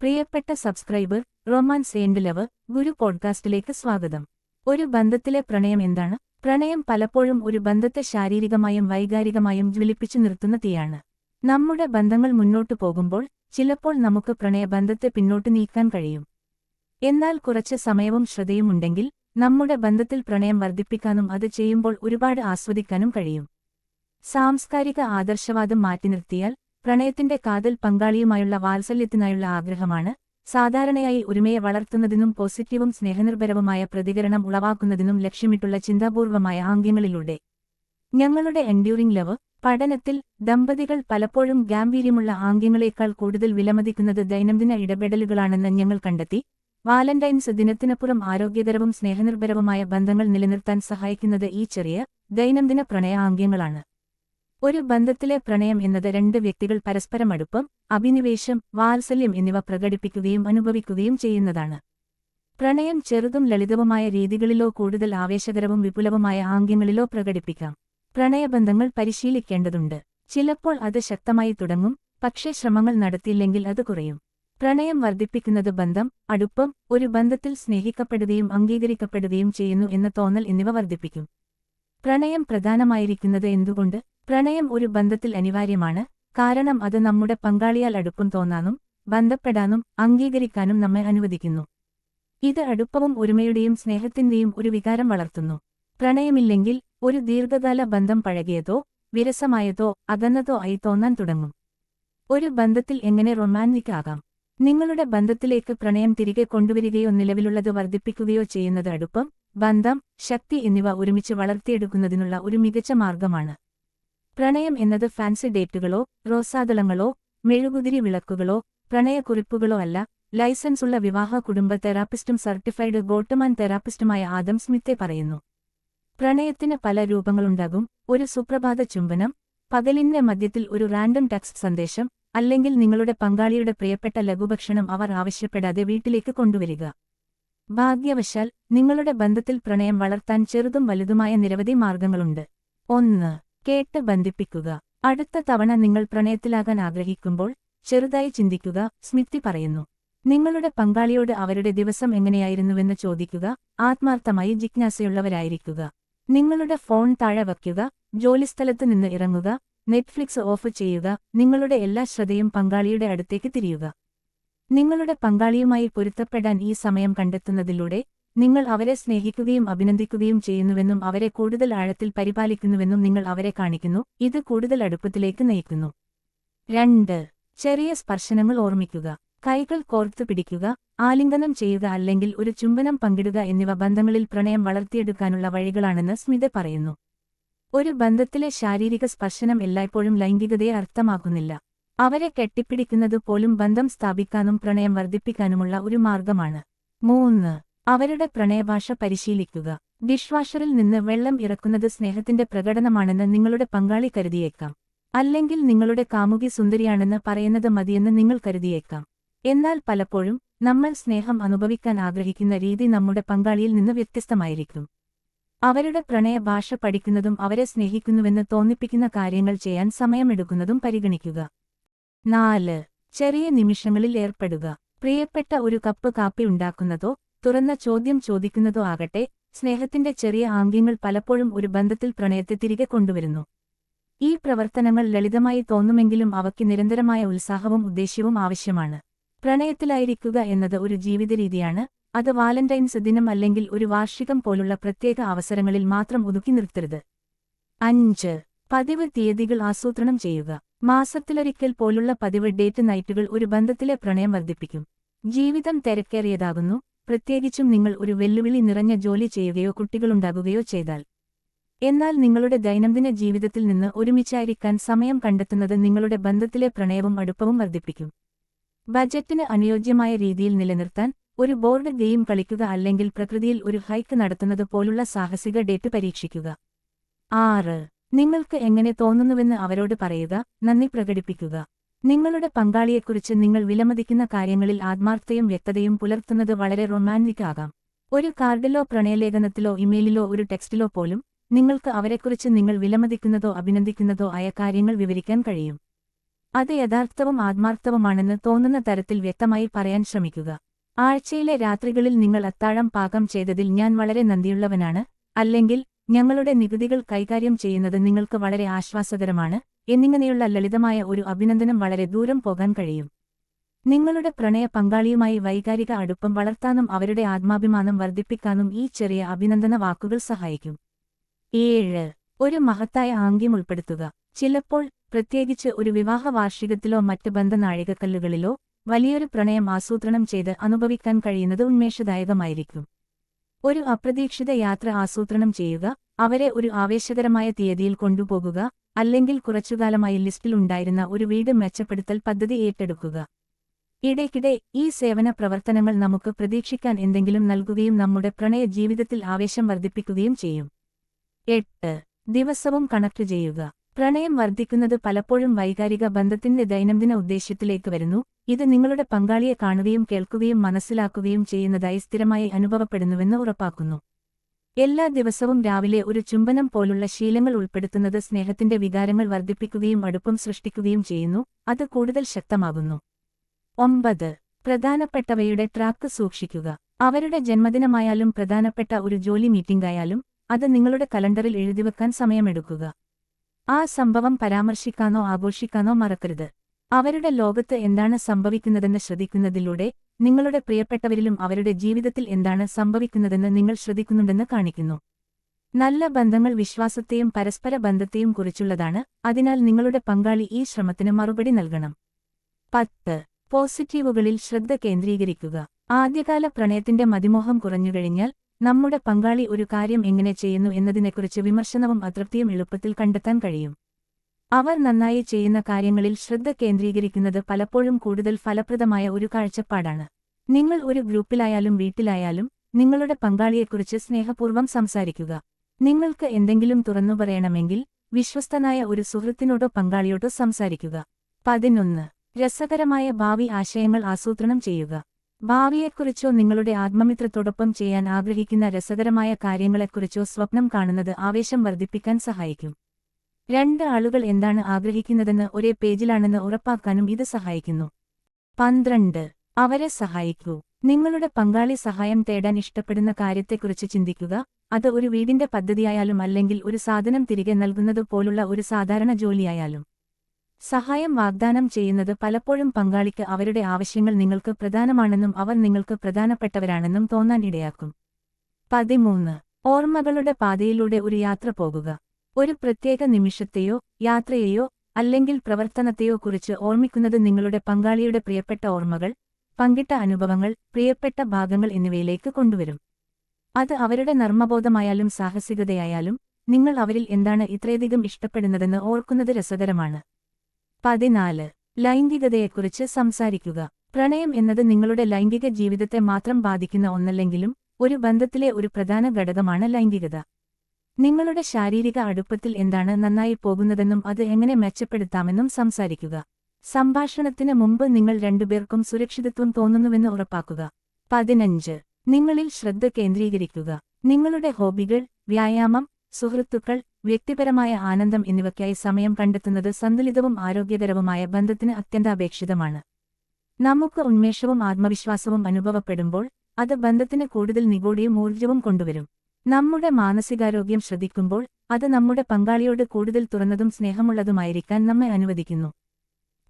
പ്രിയപ്പെട്ട subscriber romance and love guru പോഡ്കാസ്റ്റിലേക്ക് സ്വാഗതം. ഒരു ബന്ധത്തിലെ പ്രണയം എന്താണ്? പ്രണയം പലപ്പോഴും ഒരു ബന്ധത്തെ ശാരീരികമായും വൈകാരികമായും ജ്വലിപ്പിച്ചു നിർത്തുന്ന തീയാണ്. നമ്മുടെ ബന്ധങ്ങൾ മുന്നോട്ടു പോകുമ്പോൾ ചിലപ്പോൾ നമുക്ക് പ്രണയബന്ധത്തെ പിന്നോട്ട് നീക്കാൻ കഴിയും. എന്നാൽ കുറച്ച് സമയവും ശ്രദ്ധയും ഉണ്ടെങ്കിൽ നമ്മുടെ ബന്ധത്തിൽ പ്രണയം വർദ്ധിപ്പിക്കാനും അത് ചെയ്യുമ്പോൾ ഒരുപാട് ആസ്വദിക്കാനും കഴിയും. സാംസ്കാരിക ആദർശവാദം മാറ്റി നിർത്തിയാൽ പ്രണയത്തിന്റെ കാതൽ പങ്കാളിയുമായുള്ള വാത്സല്യത്തിനായുള്ള ആഗ്രഹമാണ്. സാധാരണയായി ഒരുമയെ വളർത്തുന്നതിനും പോസിറ്റീവും സ്നേഹനിർഭരവുമായ പ്രതികരണം ഉളവാക്കുന്നതിനും ലക്ഷ്യമിട്ടുള്ള ചിന്താപൂർവമായ ആംഗ്യങ്ങളിലൂടെ. ഞങ്ങളുടെ എൻഡ്യൂറിംഗ് ലവ് പഠനത്തിൽ ദമ്പതികൾ പലപ്പോഴും ഗാംഭീര്യമുള്ള ആംഗ്യങ്ങളേക്കാൾ കൂടുതൽ വിലമതിക്കുന്നത് ദൈനംദിന ഇടപെടലുകളാണെന്ന് ഞങ്ങൾ കണ്ടെത്തി. വാലന്റൈൻസ് ദിനത്തിനപ്പുറം ആരോഗ്യകരവും സ്നേഹനിർഭരവുമായ ബന്ധങ്ങൾ നിലനിർത്താൻ സഹായിക്കുന്നത് ഈ ചെറിയ ദൈനംദിന പ്രണയ ആംഗ്യങ്ങളാണ്. ഒരു ബന്ധത്തിലെ പ്രണയം എന്നത് രണ്ട് വ്യക്തികൾ പരസ്പരം അടുപ്പം അഭിനിവേശം വാത്സല്യം എന്നിവ പ്രകടിപ്പിക്കുകയും അനുഭവിക്കുകയും ചെയ്യുന്നതാണ്. പ്രണയം ചെറുതും ലളിതവുമായ രീതികളിലോ കൂടുതൽ ആവേശകരവും വിപുലവുമായ ആംഗ്യങ്ങളിലോ പ്രകടിപ്പിക്കാം. പ്രണയബന്ധങ്ങൾ പരിശീലിക്കേണ്ടതുണ്ട്. ചിലപ്പോൾ അത് ശക്തമായി തുടങ്ങും പക്ഷേ ശ്രമങ്ങൾ നടത്തിയില്ലെങ്കിൽ അത് കുറയും. പ്രണയം വർദ്ധിപ്പിക്കുന്നത് ബന്ധം അടുപ്പം ഒരു ബന്ധത്തിൽ സ്നേഹിക്കപ്പെടുകയും അംഗീകരിക്കപ്പെടുകയും ചെയ്യുന്നു എന്ന തോന്നൽ എന്നിവ വർദ്ധിപ്പിക്കും. പ്രണയം പ്രധാനമായിരിക്കുന്നത് എന്തുകൊണ്ട്? പ്രണയം ഒരു ബന്ധത്തിൽ അനിവാര്യമാണ്. കാരണം അത് നമ്മുടെ പങ്കാളിയാൽ അടുപ്പം തോന്നാനും ബന്ധപ്പെടാനും അംഗീകരിക്കാനും നമ്മെ അനുവദിക്കുന്നു. ഇത് അടുപ്പവും ഒരുമയുടെയും സ്നേഹത്തിന്റെയും ഒരു വികാരം വളർത്തുന്നു. പ്രണയമില്ലെങ്കിൽ ഒരു ദീർഘകാല ബന്ധം പഴകിയതോ വിരസമായതോ അകന്നതോ ആയി തോന്നാൻ തുടങ്ങും. ഒരു ബന്ധത്തിൽ എങ്ങനെ റൊമാന്റിക് ആകാം? നിങ്ങളുടെ ബന്ധത്തിലേക്ക് പ്രണയം തിരികെ കൊണ്ടുവരികയോ നിലവിലുള്ളത് വർദ്ധിപ്പിക്കുകയോ ചെയ്യുന്നത് അടുപ്പം ബന്ധം ശക്തി എന്നിവ ഒരുമിച്ച് വളർത്തിയെടുക്കുന്നതിനുള്ള ഒരു മികച്ച മാർഗമാണ്. പ്രണയം എന്നത് ഫാൻസി ഡേറ്റുകളോ റോസാദളങ്ങളോ മെഴുകുതിരി വിളക്കുകളോ പ്രണയക്കുറിപ്പുകളോ അല്ല. ലൈസൻസുള്ള വിവാഹ കുടുംബ തെറാപ്പിസ്റ്റും സർട്ടിഫൈഡ് ഗോട്ടമാൻ തെറാപ്പിസ്റ്റുമായ ആദം സ്മിത്തെ പറയുന്നു. പ്രണയത്തിന് പല രൂപങ്ങളുണ്ടാകും. ഒരു സുപ്രഭാത ചുംബനം പകലിന്റെ മധ്യത്തിൽ ഒരു റാൻഡം ടെക്സ്റ്റ് സന്ദേശം അല്ലെങ്കിൽ നിങ്ങളുടെ പങ്കാളിയുടെ പ്രിയപ്പെട്ട ലഘുഭക്ഷണം അവർ ആവശ്യപ്പെടാതെ വീട്ടിലേക്ക് കൊണ്ടുവരിക. ഭാഗ്യവശാൽ നിങ്ങളുടെ ബന്ധത്തിൽ പ്രണയം വളർത്താൻ ചെറുതും വലുതുമായ നിരവധി മാർഗങ്ങളുണ്ട്. ഒന്ന് കേട്ട് ബന്ധിപ്പിക്കുക. അടുത്ത തവണ നിങ്ങൾ പ്രണയത്തിലാകാൻ ആഗ്രഹിക്കുമ്പോൾ ചെറുതായി ചിന്തിക്കുക സ്മിതി പറയുന്നു. നിങ്ങളുടെ പങ്കാളിയോട് അവരുടെ ദിവസം എങ്ങനെയായിരുന്നുവെന്ന് ചോദിക്കുക ആത്മാർത്ഥമായി ജിജ്ഞാസയുള്ളവരായിരിക്കുക. നിങ്ങളുടെ ഫോൺ താഴെ വയ്ക്കുക ജോലിസ്ഥലത്ത് നിന്ന് ഇറങ്ങുക നെറ്റ്ഫ്ലിക്സ് ഓഫ് ചെയ്യുക നിങ്ങളുടെ എല്ലാ ശ്രദ്ധയും പങ്കാളിയുടെ അടുത്തേക്ക് തിരിയുക. നിങ്ങളുടെ പങ്കാളിയുമായി പൊരുത്തപ്പെടാൻ ഈ സമയം കണ്ടെത്തുന്നതിലൂടെ നിങ്ങൾ അവരെ സ്നേഹിക്കുകയും അഭിനന്ദിക്കുകയും ചെയ്യുന്നുവെന്നും അവരെ കൂടുതൽ ആഴത്തിൽ പരിപാലിക്കുന്നുവെന്നും നിങ്ങൾ അവരെ കാണിക്കുന്നു ഇത് കൂടുതൽ അടുപ്പത്തിലേക്ക് നയിക്കുന്നു. രണ്ട് ചെറിയ സ്പർശനങ്ങൾ ഓർമ്മിക്കുക. കൈകൾ കോർത്തു പിടിക്കുക ആലിംഗനം ചെയ്യുക അല്ലെങ്കിൽ ഒരു ചുംബനം പങ്കിടുക എന്നിവ ബന്ധങ്ങളിൽ പ്രണയം വളർത്തിയെടുക്കാനുള്ള വഴികളാണെന്ന് സ്മിത പറയുന്നു. ഒരു ബന്ധത്തിലെ ശാരീരിക സ്പർശനം എല്ലായ്പ്പോഴും ലൈംഗികതയെ അർത്ഥമാക്കുന്നില്ല. അവരെ കെട്ടിപ്പിടിക്കുന്നത് പോലും ബന്ധം സ്ഥാപിക്കാനും പ്രണയം വർദ്ധിപ്പിക്കാനുമുള്ള ഒരു മാർഗമാണ്. മൂന്ന് അവരുടെ പ്രണയഭാഷ പരിശീലിക്കുക. ഡിഷ്വാഷറിൽ നിന്ന് വെള്ളം ഇറക്കുന്നത് സ്നേഹത്തിന്റെ പ്രകടനമാണെന്ന് നിങ്ങളുടെ പങ്കാളി കരുതിയേക്കാം. അല്ലെങ്കിൽ നിങ്ങളുടെ കാമുകി സുന്ദരിയാണെന്ന് പറയുന്നത് മതിയെന്ന് നിങ്ങൾ കരുതിയേക്കാം. എന്നാൽ പലപ്പോഴും നമ്മൾ സ്നേഹം അനുഭവിക്കാൻ ആഗ്രഹിക്കുന്ന രീതി നമ്മുടെ പങ്കാളിയിൽ നിന്ന് വ്യത്യസ്തമായിരിക്കും. അവരുടെ പ്രണയഭാഷ പഠിക്കുന്നതും അവരെ സ്നേഹിക്കുന്നുവെന്ന് തോന്നിപ്പിക്കുന്ന കാര്യങ്ങൾ ചെയ്യാൻ സമയമെടുക്കുന്നതും പരിഗണിക്കുക. നാല് ചെറിയ നിമിഷങ്ങളിൽ ഏർപ്പെടുക. പ്രിയപ്പെട്ട ഒരു കപ്പ് കാപ്പി ഉണ്ടാക്കുന്നതോ തുറന്ന ചോദ്യം ചോദിക്കുന്നതോ ആകട്ടെ സ്നേഹത്തിന്റെ ചെറിയ ആംഗ്യങ്ങൾ പലപ്പോഴും ഒരു ബന്ധത്തിൽ പ്രണയത്തെ തിരികെ കൊണ്ടുവരുന്നു. ഈ പ്രവർത്തനങ്ങൾ ലളിതമായി തോന്നുമെങ്കിലും അവയ്ക്ക് നിരന്തരമായ ഉത്സാഹവും ഉദ്ദേശ്യവും ആവശ്യമാണ്. പ്രണയത്തിലായിരിക്കുക എന്നത് ഒരു ജീവിതരീതിയാണ് അത് വാലന്റൈൻസ് ദിനം അല്ലെങ്കിൽ ഒരു വാർഷികം പോലുള്ള പ്രത്യേക അവസരങ്ങളിൽ മാത്രം ഒതുക്കി നിർത്തരുത്. അഞ്ച്. പതിവ് തീയതികൾ ആസൂത്രണം ചെയ്യുക. മാസത്തിലൊരിക്കൽ പോലുള്ള പതിവ് ഡേറ്റ് നൈറ്റുകൾ ഒരു ബന്ധത്തിലെ പ്രണയം വർദ്ധിപ്പിക്കും. ജീവിതം തിരക്കേറിയതാകുന്നു പ്രത്യേകിച്ചും നിങ്ങൾ ഒരു വെല്ലുവിളി നിറഞ്ഞ ജോലി ചെയ്യുകയോ കുട്ടികളുണ്ടാകുകയോ ചെയ്താൽ. എന്നാൽ നിങ്ങളുടെ ദൈനംദിന ജീവിതത്തിൽ നിന്ന് ഒരുമിച്ചായിരിക്കാൻ സമയം കണ്ടെത്തുന്നത് നിങ്ങളുടെ ബന്ധത്തിലെ പ്രണയവും അടുപ്പവും വർദ്ധിപ്പിക്കും. ബജറ്റിന് അനുയോജ്യമായ രീതിയിൽ നിലനിർത്താൻ ഒരു ബോർഡ് ഗെയിം കളിക്കുക അല്ലെങ്കിൽ പ്രകൃതിയിൽ ഒരു ഹൈക്ക് നടത്തുന്നത് പോലുള്ള സാഹസിക ഡേറ്റ് പരീക്ഷിക്കുക. ആറ്. നിങ്ങൾക്ക് എങ്ങനെ തോന്നുന്നുവെന്ന് അവരോട് പറയുക നന്ദി പ്രകടിപ്പിക്കുക. നിങ്ങളുടെ പങ്കാളിയെക്കുറിച്ച് നിങ്ങൾ വിലമതിക്കുന്ന കാര്യങ്ങളിൽ ആത്മാർത്ഥതയും വ്യക്തതയും പുലർത്തുന്നത് വളരെ റൊമാന്റിക് ആകാം. ഒരു കാർഡിലോ പ്രണയലേഖനത്തിലോ ഇമെയിലിലോ ഒരു ടെക്സ്റ്റിലോ പോലും നിങ്ങൾക്ക് അവരെക്കുറിച്ച് നിങ്ങൾ വിലമതിക്കുന്നതോ അഭിനന്ദിക്കുന്നതോ ആയ കാര്യങ്ങൾ വിവരിക്കാൻ കഴിയും. അത് യഥാർത്ഥവും ആത്മാർത്ഥവുമാണെന്ന് തോന്നുന്ന തരത്തിൽ വ്യക്തമായി പറയാൻ ശ്രമിക്കുക. ആഴ്ചയിലെ രാത്രികളിൽ നിങ്ങൾ അത്താഴം പാകം ചെയ്തതിൽ ഞാൻ വളരെ നന്ദിയുള്ളവനാണ് അല്ലെങ്കിൽ ഞങ്ങളുടെ നികുതികൾ കൈകാര്യം ചെയ്യുന്നത് നിങ്ങൾക്ക് വളരെ ആശ്വാസകരമാണ് എന്നിങ്ങനെയുള്ള ലളിതമായ ഒരു അഭിനന്ദനം വളരെ ദൂരം പോകാൻ കഴിയും. നിങ്ങളുടെ പ്രണയ പങ്കാളിയുമായി വൈകാരിക അടുപ്പം വളർത്താനും അവരുടെ ആത്മാഭിമാനം വർദ്ധിപ്പിക്കാനും ഈ ചെറിയ അഭിനന്ദന വാക്കുകൾ സഹായിക്കും. ഏഴ്. ഒരു മഹത്തായ ആംഗ്യം ഉൾപ്പെടുത്തുക. ചിലപ്പോൾ പ്രത്യേകിച്ച് ഒരു വിവാഹ വാർഷികത്തിലോ മറ്റ് ബന്ധനാഴികക്കല്ലുകളിലോ വലിയൊരു പ്രണയം ആസൂത്രണം ചെയ്ത് അനുഭവിക്കാൻ കഴിയുന്നത് ഉന്മേഷദായകമായിരിക്കും. ഒരു അപ്രതീക്ഷിത യാത്ര ആസൂത്രണം ചെയ്യുക. അവരെ ഒരു ആവേശകരമായ തീയതിയിൽ കൊണ്ടുപോകുക. അല്ലെങ്കിൽ കുറച്ചുകാലമായി ലിസ്റ്റിലുണ്ടായിരുന്ന ഒരു വീട് മെച്ചപ്പെടുത്തൽ പദ്ധതി ഏറ്റെടുക്കുക. ഇടയ്ക്കിടെ ഈ സേവന പ്രവർത്തനങ്ങൾ നമുക്ക് പ്രതീക്ഷിക്കാൻ എന്തെങ്കിലും നൽകുകയും നമ്മുടെ പ്രണയ ജീവിതത്തിൽ ആവേശം വർദ്ധിപ്പിക്കുകയും ചെയ്യും. എട്ട്. ദിവസവും കണക്ട് ചെയ്യുക. പ്രണയം വർദ്ധിക്കുന്നത് പലപ്പോഴും വൈകാരിക ബന്ധത്തിന്റെ ദൈനംദിന ഉദ്ദേശ്യത്തിലേക്ക് വരുന്നു. ഇത് നിങ്ങളുടെ പങ്കാളിയെ കാണുകയും കേൾക്കുകയും മനസ്സിലാക്കുകയും ചെയ്യുന്നതായി സ്ഥിരമായി അനുഭവപ്പെടുന്നുവെന്ന് ഉറപ്പാക്കുന്നു. എല്ലാ ദിവസവും രാവിലെ ഒരു ചുംബനം പോലുള്ള ശീലങ്ങൾ ഉൾപ്പെടുത്തുന്നത് സ്നേഹത്തിന്റെ വികാരങ്ങൾ വർദ്ധിപ്പിക്കുകയും അടുപ്പം സൃഷ്ടിക്കുകയും ചെയ്യുന്നു അത് കൂടുതൽ ശക്തമാകുന്നു. ഒമ്പത്. പ്രധാനപ്പെട്ടവയുടെ ട്രാക്ക് സൂക്ഷിക്കുക. അവരുടെ ജന്മദിനമായാലും പ്രധാനപ്പെട്ട ഒരു ജോലി മീറ്റിംഗായാലും അത് നിങ്ങളുടെ കലണ്ടറിൽ എഴുതിവെക്കാൻ സമയമെടുക്കുക. ആ സംഭവം പരാമർശിക്കാനോ ആഘോഷിക്കാനോ മറക്കരുത്. അവരുടെ ലോകത്ത് എന്താണ് സംഭവിക്കുന്നതെന്ന് ശ്രദ്ധിക്കുന്നതിലൂടെ നിങ്ങളുടെ പ്രിയപ്പെട്ടവരിലും അവരുടെ ജീവിതത്തിൽ എന്താണ് സംഭവിക്കുന്നതെന്ന് നിങ്ങൾ ശ്രദ്ധിക്കുന്നുണ്ടെന്ന് കാണിക്കുന്നു. നല്ല ബന്ധങ്ങൾ വിശ്വാസത്തെയും പരസ്പര ബന്ധത്തെയും കുറിച്ചുള്ളതാണ് അതിനാൽ നിങ്ങളുടെ പങ്കാളി ഈ ശ്രമത്തിന് മറുപടി നൽകണം. പത്ത് പോസിറ്റീവുകളിൽ ശ്രദ്ധ കേന്ദ്രീകരിക്കുക. ആദ്യകാല പ്രണയത്തിന്റെ മതിമോഹം കുറഞ്ഞുകഴിഞ്ഞാൽ നമ്മുടെ പങ്കാളി ഒരു കാര്യം എങ്ങനെ ചെയ്യുന്നു എന്നതിനെക്കുറിച്ച് വിമർശനവും അതൃപ്തിയും എളുപ്പത്തിൽ കണ്ടെത്താൻ കഴിയും. അവർ നന്നായി ചെയ്യുന്ന കാര്യങ്ങളിൽ ശ്രദ്ധ കേന്ദ്രീകരിക്കുന്നത് പലപ്പോഴും കൂടുതൽ ഫലപ്രദമായ ഒരു കാഴ്ചപ്പാടാണ്. നിങ്ങൾ ഒരു ഗ്രൂപ്പിലായാലും വീട്ടിലായാലും നിങ്ങളുടെ പങ്കാളിയെക്കുറിച്ച് സ്നേഹപൂർവം സംസാരിക്കുക. നിങ്ങൾക്ക് എന്തെങ്കിലും തുറന്നു പറയണമെങ്കിൽ വിശ്വസ്തനായ ഒരു സുഹൃത്തിനോടോ പങ്കാളിയോടോ സംസാരിക്കുക. പതിനൊന്ന്. രസകരമായ ഭാവി ആശയങ്ങൾ ആസൂത്രണം ചെയ്യുക. ഭാവിയെക്കുറിച്ചോ നിങ്ങളുടെ ആത്മമിത്രത്തോടൊപ്പം ചെയ്യാൻ ആഗ്രഹിക്കുന്ന രസകരമായ കാര്യങ്ങളെക്കുറിച്ചോ സ്വപ്നം കാണുന്നത് ആവേശം വർദ്ധിപ്പിക്കാൻ സഹായിക്കും. രണ്ട് ആളുകൾ എന്താണ് ആഗ്രഹിക്കുന്നതെന്ന് ഒരേ പേജിലാണെന്ന് ഉറപ്പാക്കാനും ഇത് സഹായിക്കുന്നു. പന്ത്രണ്ട്. അവരെ സഹായിക്കൂ. നിങ്ങളുടെ പങ്കാളി സഹായം തേടാൻ ഇഷ്ടപ്പെടുന്ന കാര്യത്തെക്കുറിച്ച് ചിന്തിക്കുക. അത് ഒരു വീടിന്റെ പദ്ധതിയായാലും അല്ലെങ്കിൽ ഒരു സാധനം തിരികെ നൽകുന്നത് പോലുള്ള ഒരു സാധാരണ ജോലിയായാലും. സഹായം വാഗ്ദാനം ചെയ്യുന്നത് പലപ്പോഴും പങ്കാളിക്ക് അവരുടെ ആവശ്യങ്ങൾ നിങ്ങൾക്ക് പ്രധാനമാണെന്നും അവർ നിങ്ങൾക്ക് പ്രധാനപ്പെട്ടവരാണെന്നും തോന്നാൻ ഇടയാക്കും. പതിമൂന്ന്. ഓർമ്മകളുടെ പാതയിലൂടെ ഒരു യാത്ര പോകുക. ഒരു പ്രത്യേക നിമിഷത്തെയോ യാത്രയെയോ അല്ലെങ്കിൽ പ്രവർത്തനത്തെയോ കുറിച്ച് ഓർമ്മിക്കുന്നത് നിങ്ങളുടെ പങ്കാളിയുടെ പ്രിയപ്പെട്ട ഓർമ്മകൾ പങ്കിട്ട അനുഭവങ്ങൾ പ്രിയപ്പെട്ട ഭാഗങ്ങൾ എന്നിവയിലേക്ക് കൊണ്ടുവരും. അത് അവരുടെ നർമ്മബോധമായാലും സാഹസികതയായാലും നിങ്ങൾ അവരിൽ എന്താണ് ഇത്രയധികം ഇഷ്ടപ്പെടുന്നതെന്ന് ഓർക്കുന്നത് രസകരമാണ്. പതിനാല്. ലൈംഗികതയെക്കുറിച്ച് സംസാരിക്കുക. പ്രണയം എന്നത് നിങ്ങളുടെ ലൈംഗിക ജീവിതത്തെ മാത്രം ബാധിക്കുന്ന ഒന്നല്ലെങ്കിലും ഒരു ബന്ധത്തിലെ ഒരു പ്രധാന ഘടകമാണ് ലൈംഗികത. നിങ്ങളുടെ ശാരീരിക അടുപ്പത്തിൽ എന്താണ് നന്നായി പോകുന്നതെന്നും അത് എങ്ങനെ മെച്ചപ്പെടുത്താമെന്നും സംസാരിക്കുക. സംഭാഷണത്തിന് മുമ്പ് നിങ്ങൾ രണ്ടുപേർക്കും സുരക്ഷിതത്വം തോന്നുന്നുവെന്ന് ഉറപ്പാക്കുക. പതിനഞ്ച്. നിങ്ങളിൽ ശ്രദ്ധ കേന്ദ്രീകരിക്കുക. നിങ്ങളുടെ ഹോബികൾ വ്യായാമം സുഹൃത്തുക്കൾ വ്യക്തിപരമായ ആനന്ദം എന്നിവയ്ക്കായി സമയം കണ്ടെത്തുന്നത് സന്തുലിതവും ആരോഗ്യകരവുമായ ബന്ധത്തിന് അത്യന്താപേക്ഷിതമാണ്. നമുക്ക് ഉന്മേഷവും ആത്മവിശ്വാസവും അനുഭവപ്പെടുമ്പോൾ അത് ബന്ധത്തിന് കൂടുതൽ നിഗൂഢിയും ഊർജവും കൊണ്ടുവരും. നമ്മുടെ മാനസികാരോഗ്യം ശ്രദ്ധിക്കുമ്പോൾ അത് നമ്മുടെ പങ്കാളിയോട് കൂടുതൽ തുറന്നതും സ്നേഹമുള്ളതുമായിരിക്കാൻ നമ്മെ അനുവദിക്കുന്നു.